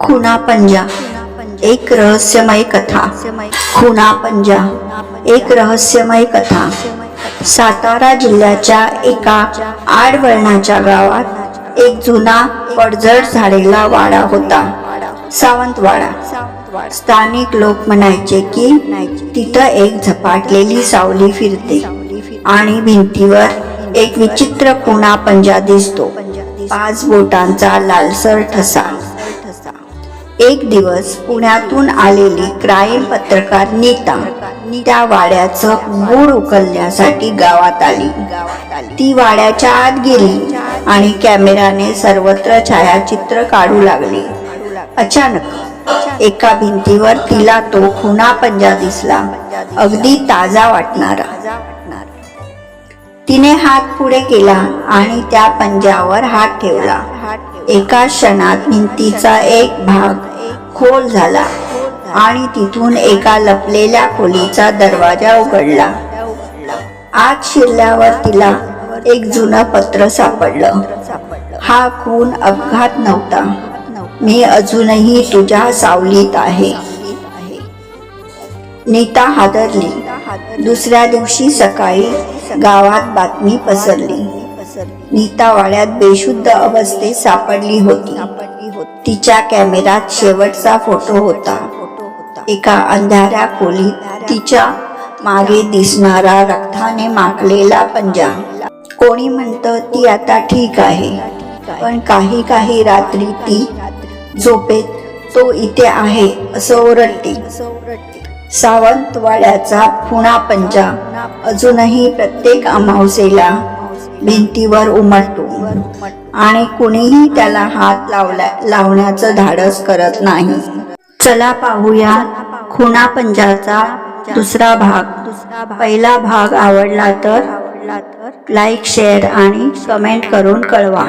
खुना पंजा एक रहस्यमय कथा. खुना पंजा एक रहस्यमय कथा. सातारा जिल्ह्याच्या एका आडवळणाच्या गावात एक जुना पडझड झालेला वाडा होता सावंतवाडा. स्थानिक लोक म्हणायचे की तिथं एक झपाटलेली सावली फिरते आणि भिंतीवर एक विचित्र खुणा पंजा दिसतो. पाच बोटांचा लालसर ठसा. एक दिवस पुण्यातून आलेली क्राईम पत्रकार नीता त्या वाड्याचं गूढ उकलण्यासाठी गावात आली. ती वाड्याच्या आत गेली आणि कॅमेराने सर्वत्र छायाचित्र काढू लागली. अचानक एका भिंतीवर तिला तो खुना पंजा दिसला अगदी ताजा वाटणारा. तिने हात पुढे केला आणि त्या पंजावर हात ठेवला. एका क्षणात भिंतीचा एक भाग खोल झाला आणि तिथून एका लपलेल्या खोलीचा दरवाजा उघडला. आत शिरल्यावर तिला एक जुनं पत्र सापडलं. हा खून अपघात नव्हता. मी अजूनही तुझ्या सावलीत आहे. नीता हादरली. दुसऱ्या दिवशी सकाळी गावात बातमी पसरली. नीता वाड्यात बेशुद्ध अवस्थेत सापडली होती. तिच्या कॅमेरात शेवटचा फोटो होता. एका अंधाऱ्या खोलीत तिच्यामागे दिसणारा रक्ताने माखलेला पंजा. कोणी म्हणतं ती आता ठीक आहे. पण काही काही रात्री ती झोपेत तो इथे आहे असं ओरडते. सावंतवाड्याचा पुणा पंजा अजूनही प्रत्येक अमावसेला भिंतीवर उमटतो. आणि कुणीही त्याला हात लावला लावण्याचं धाडस करत नाही. चला पाहूया खुणा पंजाचा दुसरा भाग. पहिला भाग आवडला तर लाईक शेअर आणि कमेंट करून कळवा.